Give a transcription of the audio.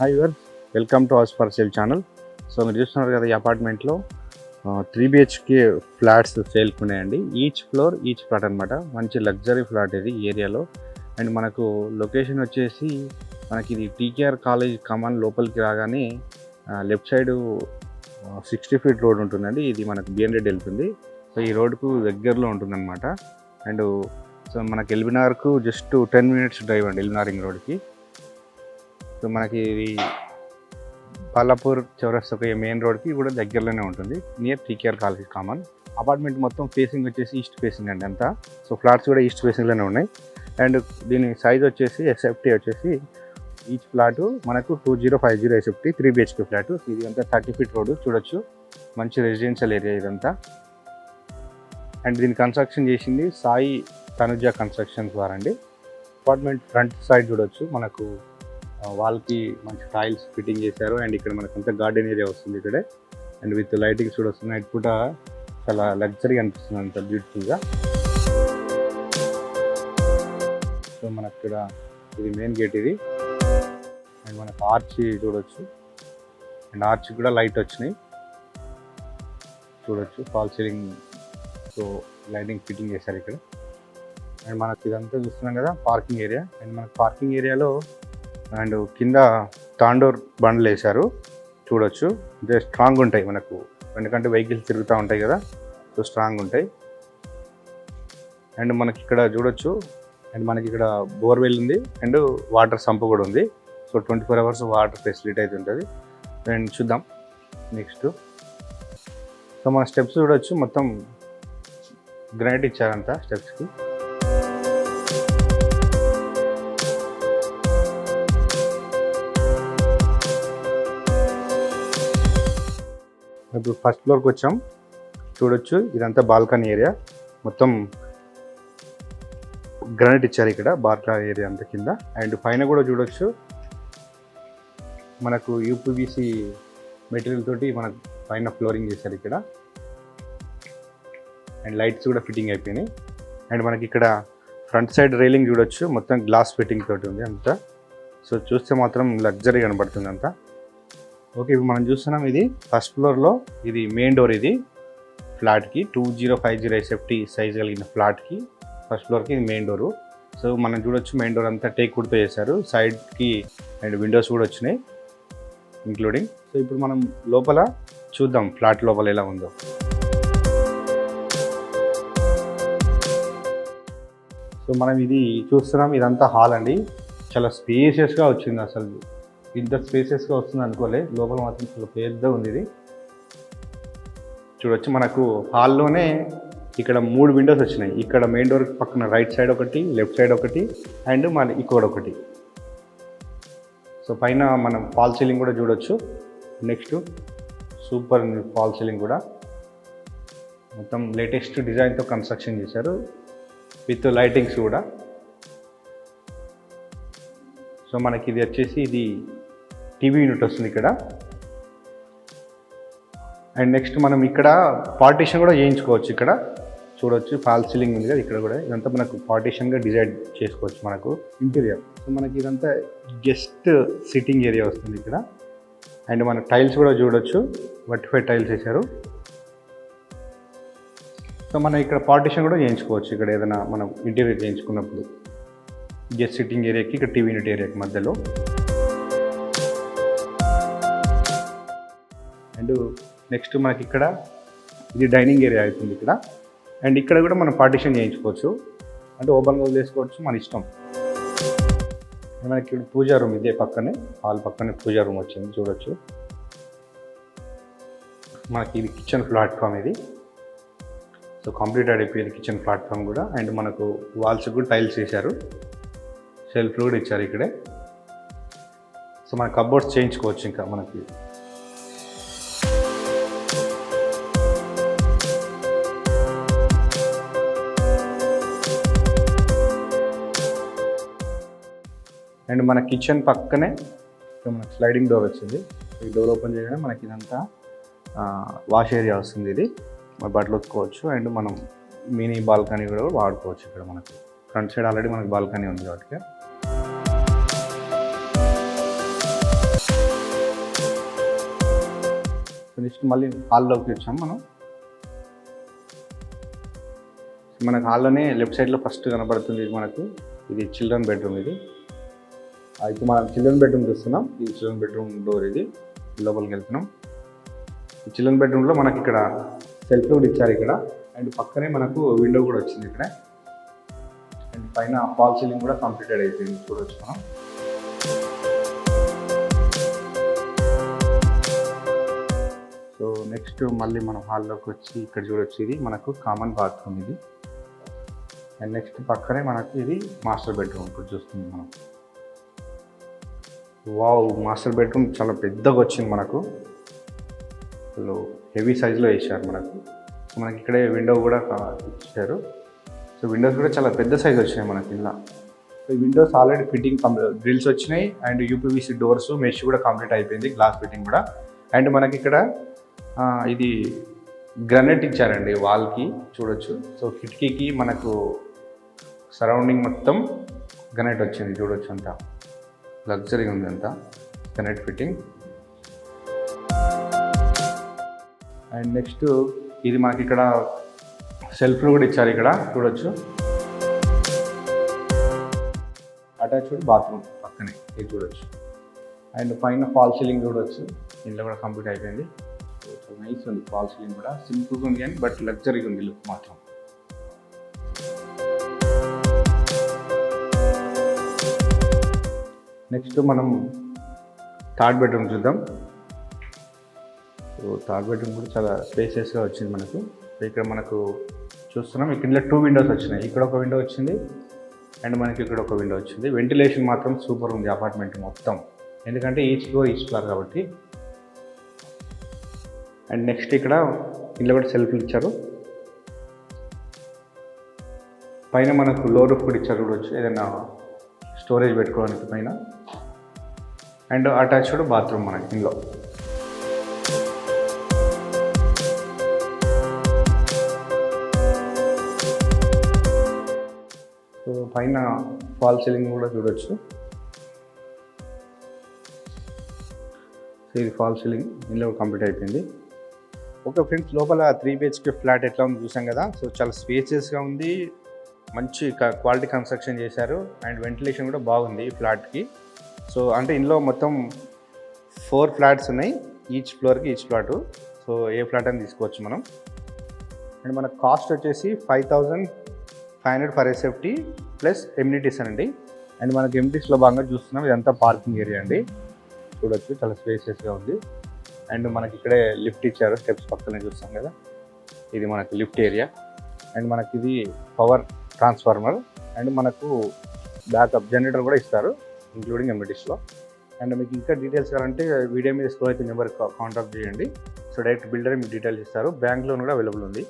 Hi your welcome to house for sale channel so మీరు చూస్తున్నారు కదా ఈ అపార్ట్మెంట్లో త్రీ బిహెచ్కే ఫ్లాట్స్ సేల్కి ఉన్నాయండి ఈచ్ ఫ్లోర్ ఈచ్ ఫ్లాట్ అనమాట మంచి లగ్జరీ ఫ్లాట్ ఇది ఏరియాలో. అండ్ మనకు లొకేషన్ వచ్చేసి మనకి ఇది టీకేఆర్ కాలేజ్ కమాన్ లోపలికి రాగానే left side sixty feet road ఉంటుందండి. ఇది మనకు బిఎన్ వెళ్తుంది. సో ఈ రోడ్కు దగ్గరలో ఉంటుందన్నమాట. అండ్ సో మనకి ఎల్బినార్కు జస్ట్ టెన్ మినిట్స్ డ్రైవ్ అండి ఎల్బినార్ రింగ్ రోడ్కి మనకి ఇది పాలాపూర్ ఒక మెయిన్ రోడ్కి కూడా దగ్గరలోనే ఉంటుంది. Near TKR college common apartment మొత్తం ఫేసింగ్ వచ్చేసి ఈస్ట్ ఫేసింగ్ అండి అంతా. సో ఫ్లాట్స్ కూడా ఈస్ట్ ఫేసింగ్లోనే ఉన్నాయి. అండ్ దీని సైజ్ వచ్చేసి ఎస్ఎఫ్టీ వచ్చేసి ఈచ్ ఫ్లాట్ మనకు two zero five zero SFT three BHK flat ఇది అంతా థర్టీ ఫీట్ రోడ్ చూడొచ్చు. మంచి రెసిడెన్షియల్ ఏరియా ఇదంతా. అండ్ దీని కన్స్ట్రక్షన్ చేసింది సాయి తనుజ కన్స్ట్రక్షన్స్ వారండి అపార్ట్మెంట్ ఫ్రంట్ సైడ్ చూడొచ్చు. మనకు వాల్కి మంచి టైల్స్ ఫిట్టింగ్ చేశారు. అండ్ ఇక్కడ మనకు అంతా గార్డెన్ ఏరియా వస్తుంది ఇక్కడే. అండ్ విత్ లైటింగ్ కూడా వస్తుంది నైట్ పూట చాలా లగ్జరీ అనిపిస్తుంది అంత బ్యూటిఫుల్గా సో మనకు ఇక్కడ ఇది మెయిన్ గేట్ ఇది. అండ్ మనకు ఆర్చ్ చూడొచ్చు. అండ్ ఆర్చ్ కూడా లైట్ వచ్చినాయి. చూడొచ్చు. Fall ceiling so lighting fitting చేశారు ఇక్కడ. అండ్ మనకి ఇదంతా చూస్తున్నాం కదా పార్కింగ్ ఏరియా అండ్ మనకు పార్కింగ్ ఏరియాలో అండ్ కింద తాండూర్ బండ్లు వేశారు. చూడొచ్చు. అంటే స్ట్రాంగ్ ఉంటాయి మనకు. ఎందుకంటే వెహికల్స్ తిరుగుతూ ఉంటాయి కదా. సో స్ట్రాంగ్ ఉంటాయి. అండ్ మనకి ఇక్కడ చూడొచ్చు. అండ్ మనకి ఇక్కడ బోర్వెల్ ఉంది. అండ్ వాటర్ సంప్ కూడా ఉంది. So twenty four hours water facility అయితే ఉంటుంది. అండ్ చూద్దాం. నెక్స్ట్. సో మన స్టెప్స్ చూడొచ్చు. మొత్తం గ్రానైట్ ఇచ్చారంతా స్టెప్స్కి. ఇప్పుడు ఫస్ట్ ఫ్లోర్కి వచ్చాం. చూడొచ్చు ఇదంతా బాల్కనీ ఏరియా మొత్తం గ్రానైట్ ఇచ్చారు ఇక్కడ బాల్కనీ ఏరియా అంతా కింద. అండ్ పైన కూడా చూడొచ్చు. మనకు యూపీబీసీ మెటీరియల్ తోటి మన పైన ఫ్లోరింగ్ చేశారు ఇక్కడ. అండ్ లైట్స్ కూడా ఫిట్టింగ్ అయిపోయినాయి. అండ్ మనకి ఇక్కడ ఫ్రంట్ సైడ్ రైలింగ్ చూడొచ్చు. మొత్తం గ్లాస్ ఫిట్టింగ్ తోటి ఉంది అంతా. సో చూస్తే మాత్రం లగ్జరీ కనబడుతుంది అంతా. ఓకే ఇప్పుడు మనం చూస్తున్నాం ఇది ఫస్ట్ ఫ్లోర్లో ఇది మెయిన్ డోర్ ఇది. ఫ్లాట్కి two zero five zero SFT size కలిగిన ఫ్లాట్కి ఫస్ట్ ఫ్లోర్కి ఇది మెయిన్ డోరు సో మనం చూడొచ్చు మెయిన్ డోర్ అంతా టేక్ వుడ్తో చేశారు. సైడ్కి అండ్ విండోస్ కూడా వచ్చినాయి ఇంక్లూడింగ్ సో ఇప్పుడు మనం లోపల చూద్దాం ఫ్లాట్ లోపల ఎలా ఉందో. సో మనం ఇది చూస్తున్నాం ఇదంతా హాల్ అండి. చాలా స్పేషియస్గా వచ్చింది అసలు. ఇంత స్పేసెస్గా వస్తుంది అనుకోలే. లోపల మాత్రం చాలా పెద్ద ఉంది ఇది. చూడొచ్చు మనకు హాల్లోనే ఇక్కడ మూడు విండోస్ వచ్చినాయి. ఇక్కడ మెయిన్ డోర్ పక్కన రైట్ సైడ్ ఒకటి లెఫ్ట్ సైడ్ ఒకటి అండ్ మన ఇక్కడ ఒకటి. సో పైన మనం ఫాల్ సీలింగ్ కూడా చూడొచ్చు. నెక్స్ట్ సూపర్ ఫాల్ సీలింగ్ కూడా. మొత్తం లేటెస్ట్ డిజైన్తో కన్స్ట్రక్షన్ చేశారు. విత్ లైటింగ్స్ కూడా. సో మనకి ఇది వచ్చేసి ఇది టీవీ యూనిట్ వస్తుంది ఇక్కడ. అండ్ నెక్స్ట్ మనం ఇక్కడ పార్టీషన్ కూడా చేయించుకోవచ్చు ఇక్కడ. చూడొచ్చు ఫాల్ సీలింగ్ ఉంది కదా ఇక్కడ కూడా. ఇదంతా మనకు పార్టీషన్గా డిజైడ్ చేసుకోవచ్చు మనకు. ఇంటీరియర్ సో మనకి ఇదంతా గెస్ట్ సిట్టింగ్ ఏరియా వస్తుంది ఇక్కడ. అండ్ మన టైల్స్ కూడా చూడొచ్చు. వర్టిఫై టైల్స్ వేశారు. సో మనం ఇక్కడ పార్టీషన్ కూడా చేయించుకోవచ్చు ఇక్కడ ఏదైనా మనం ఇంటీరియర్ చేయించుకున్నప్పుడు. గెస్ట్ సిట్టింగ్ ఏరియాకి ఇక్కడ టీవీ యూనిట్ ఏరియాకి మధ్యలో. అండ్ నెక్స్ట్ మనకి ఇక్కడ ఇది డైనింగ్ ఏరియా అవుతుంది ఇక్కడ. అండ్ ఇక్కడ కూడా మనం పార్టీషన్ చేయించుకోవచ్చు. అంటే ఓపెన్గా వదిలేసుకోవచ్చు మన ఇష్టం. మనకి ఇక్కడ పూజా రూమ్ ఇదే పక్కనే. హాల్ పక్కనే పూజా రూమ్ వచ్చింది చూడొచ్చు. మనకి ఇది కిచెన్ ప్లాట్ఫామ్ ఇది. సో కంప్లీట్ అయిపోయింది కిచెన్ ప్లాట్ఫామ్ కూడా. అండ్ మనకు వాల్స్ కూడా టైల్స్ వేశారు. సెల్ఫ్లు కూడా ఇచ్చారు ఇక్కడే. సో మన కబోర్డ్స్ చేయించుకోవచ్చు ఇంకా మనకి. అండ్ మన కిచెన్ పక్కనే స్లైడింగ్ డోర్ వచ్చింది. ఈ డోర్ ఓపెన్ చేయడం మనకి ఇదంతా వాష్ ఏరియా వస్తుంది ఇది. బట్టలు ఉత్తుకోవచ్చు అండ్ మనం మినీ బాల్కనీ కూడా వాడుకోవచ్చు ఇక్కడ మనకి. ఫ్రంట్ సైడ్ ఆల్రెడీ మనకి బాల్కనీ ఉంది కాబట్టి. నెక్స్ట్ మళ్ళీ హాల్లోకి వచ్చాం మనం. మనకు హాల్లోనే లెఫ్ట్ సైడ్లో ఫస్ట్ కనబడుతుంది మనకు. ఇది చిల్డ్రన్ బెడ్రూమ్ ఇది. ఇప్పుడు మనం చిల్డ్రన్ బెడ్రూమ్ చూస్తున్నాం. ఇది చిల్డ్రన్ బెడ్రూమ్ డోర్ ఇది. లోపలికి వెళ్తున్నాం. ఈ చిల్డ్రన్ బెడ్రూమ్లో మనకి ఇక్కడ సెల్ఫ్ కూడా ఇచ్చారు ఇక్కడ. అండ్ పక్కనే మనకు విండో కూడా వచ్చింది ఇక్కడ. అండ్ పైన ఫాల్ సీలింగ్ కూడా కంప్లీటెడ్ అయిపోయింది. చూడవచ్చు మనం సో నెక్స్ట్ మళ్ళీ మనం హాల్లోకి వచ్చి ఇక్కడ చూడొచ్చు. ఇది మనకు కామన్ బాత్రూమ్ ఇది. అండ్ నెక్స్ట్ పక్కనే మనకు ఇది మాస్టర్ బెడ్రూమ్ ఇప్పుడు చూస్తుంది మనం. వావ్ మాస్టర్ బెడ్రూమ్ చాలా పెద్దగా వచ్చింది మనకు. అసలు హెవీ సైజులో వేసారు మనకు. సో మనకి ఇక్కడే విండో కూడా ఇచ్చారు. సో విండోస్ కూడా చాలా పెద్ద సైజ్ వచ్చినాయి మనకి ఇలా సో ఈ విండోస్ ఆల్రెడీ ఫిట్టింగ్ గ్రిల్స్ వచ్చినాయి అండ్ యూపీవీసీ డోర్స్ మెష్ కూడా కంప్లీట్ అయిపోయింది గ్లాస్ ఫిట్టింగ్ కూడా. అండ్ మనకి ఇక్కడ ఇది గ్రనైట్ ఇచ్చారండి వాల్కి చూడొచ్చు. సో కిటికీకి మనకు సరౌండింగ్ మొత్తం గ్రనైట్ వచ్చింది చూడొచ్చు అంతా. లగ్జరీ ఉంది అంతా కనెక్ట్ ఫిట్టింగ్. అండ్ నెక్స్ట్ ఇది మనకి ఇక్కడ సెల్ఫ్లు కూడా ఇచ్చారు ఇక్కడ చూడొచ్చు. అటాచ్డ్ బాత్రూమ్ పక్కనే ఇది చూడొచ్చు. అండ్ పైన ఫాల్ సీలింగ్ చూడొచ్చు ఇంట్లో కూడా కంప్లీట్ అయిపోయింది. నైస్ ఉంది ఫాల్ సీలింగ్ కూడా. సింపుల్గా ఉంది కానీ బట్ లగ్జరీగా ఉంది లుక్ మాత్రం. నెక్స్ట్ మనం థర్డ్ బెడ్రూమ్ చూద్దాం. సో థర్డ్ బెడ్రూమ్ కూడా చాలా స్పేసెస్గా వచ్చింది మనకు. ఇక్కడ మనకు చూస్తున్నాం ఇక్కడ టూ విండోస్ వచ్చినాయి. ఇక్కడ ఒక విండో వచ్చింది అండ్ మనకి ఇక్కడ ఒక విండో వచ్చింది. వెంటిలేషన్ మాత్రం సూపర్ ఉంది అపార్ట్మెంట్ మొత్తం. ఎందుకంటే ఈచ్ ఫ్లోర్ ఈచ్ ఫ్లోర్ కాబట్టి. అండ్ నెక్స్ట్ ఇక్కడ ఇంట్లో కూడా సెల్ఫ్లు ఇచ్చారు. పైన మనకు లో రూఫ్ కూడా ఇచ్చారు చూడవచ్చు ఏదైనా స్టోరేజ్ పెట్టుకోవడానికి పైన. అండ్ అటాచ్డ్ బాత్రూమ్ మనకి ఇంట్లో సో పైన ఫాల్ సీలింగ్ కూడా చూడొచ్చు. సో ఇది ఫాల్ సీలింగ్ ఇందులో కంప్లీట్ అయిపోయింది. ఓకే ఫ్రెండ్స్ లోపల త్రీ బిహెచ్కే ఫ్లాట్ ఎట్లా ఉంది చూసాం కదా. సో చాలా స్పేసియస్గా ఉంది. మంచి క్వాలిటీ కన్స్ట్రక్షన్ చేశారు. అండ్ వెంటిలేషన్ కూడా బాగుంది ఈ ఫ్లాట్కి. సో అంటే ఇందులో మొత్తం ఫోర్ ఫ్లాట్స్ ఉన్నాయి. ఈచ్ ఫ్లోర్కి ఈచ్ ఫ్లాట్ సో ఏ ఫ్లాట్ అని తీసుకోవచ్చు మనం. అండ్ మన కాస్ట్ వచ్చేసి five thousand five hundred for safety plus amenities అండి. అండ్ మనకి ఎమ్యూనిటీస్లో భాగంగా చూస్తున్నాం ఇదంతా పార్కింగ్ ఏరియా అండి. చూడొచ్చు చాలా స్పేసియస్గా ఉంది. అండ్ మనకి ఇక్కడే లిఫ్ట్ ఇచ్చారు స్టెప్స్ పక్కనే చూస్తాం కదా. ఇది మనకి లిఫ్ట్ ఏరియా. అండ్ మనకి ఇది పవర్ ట్రాన్స్ఫార్మర్. అండ్ మనకు బ్యాకప్ జనరేటర్ కూడా ఇస్తారు. ఇంక్లూడింగ్ ఎమ్యూనిటీస్లో అండ్ మీకు ఇంకా డీటెయిల్స్ కావాలంటే వీడియో మీద స్క్రోల్ అయితే నెంబర్ కాంటాక్ట్ చేయండి. సో డైరెక్ట్ బిల్డర్ మీకు డీటెయిల్స్ ఇస్తారు. బ్యాంక్ లోన్ కూడా అవైలబుల్ ఉంది.